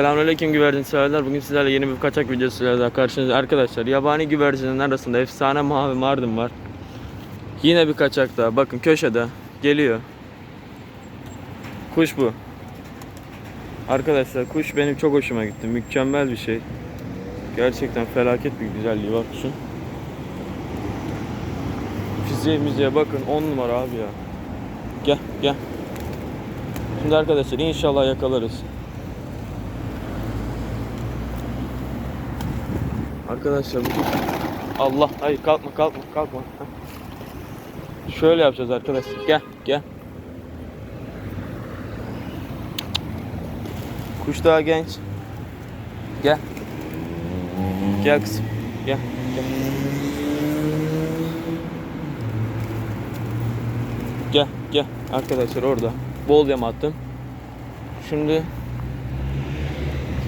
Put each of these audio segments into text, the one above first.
Selamünaleyküm güvercin severler. Bugün sizlerle yeni bir kaçak videosuyla daha karşınızda. Arkadaşlar yabani güvercinin arasında efsane mavi mardin var. Yine bir kaçak daha. Bakın köşede geliyor. Kuş bu. Arkadaşlar kuş benim çok hoşuma gitti. Mükemmel bir şey. Gerçekten felaket bir güzelliği var kuşun. Fiziğe miziğe bakın 10 numara abi ya. Gel gel. Şimdi arkadaşlar inşallah yakalarız. Arkadaşlar bu Allah hayır kalkma kalkma kalkma. Şöyle yapacağız arkadaşlar. Gel gel. Kuş daha genç. Gel. Gel kızım. Gel. Gel. Gel gel arkadaşlar orada. Bol yam attım. Şimdi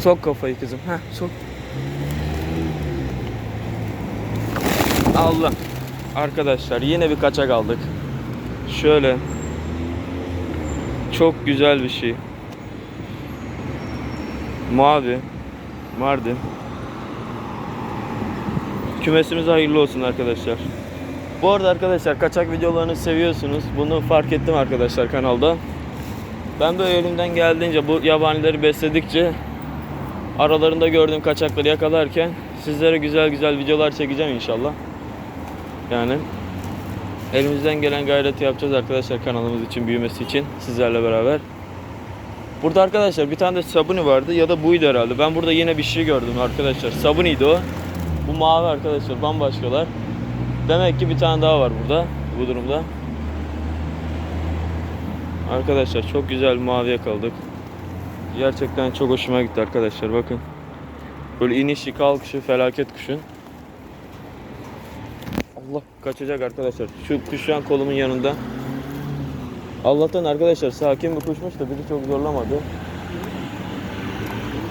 sok kafayı kızım. Heh sok. Allah. Arkadaşlar yine bir kaçak aldık. Şöyle. Çok güzel bir şey. Mavi. Mardin. Kümesimiz hayırlı olsun arkadaşlar. Bu arada arkadaşlar kaçak videolarını seviyorsunuz. Bunu fark ettim arkadaşlar kanalda. Ben böyle elimden geldiğince bu yabanileri besledikçe aralarında gördüğüm kaçakları yakalarken sizlere güzel güzel videolar çekeceğim inşallah. Yani elimizden gelen gayreti yapacağız arkadaşlar kanalımız için büyümesi için sizlerle beraber. Burada arkadaşlar bir tane de sabuni vardı ya da buydu herhalde. Ben burada yine bir şey gördüm arkadaşlar. Sabuniydi o. Bu mavi arkadaşlar bambaşkalar. Demek ki bir tane daha var burada bu durumda. Arkadaşlar çok güzel bir mavi yakaladık. Gerçekten çok hoşuma gitti arkadaşlar bakın. Böyle inişi kalkışı felaket kuşun. Allah kaçacak arkadaşlar. Şu kuş şu an kolumun yanında. Allah'tan arkadaşlar sakin bir kuşmuş da bizi çok zorlamadı.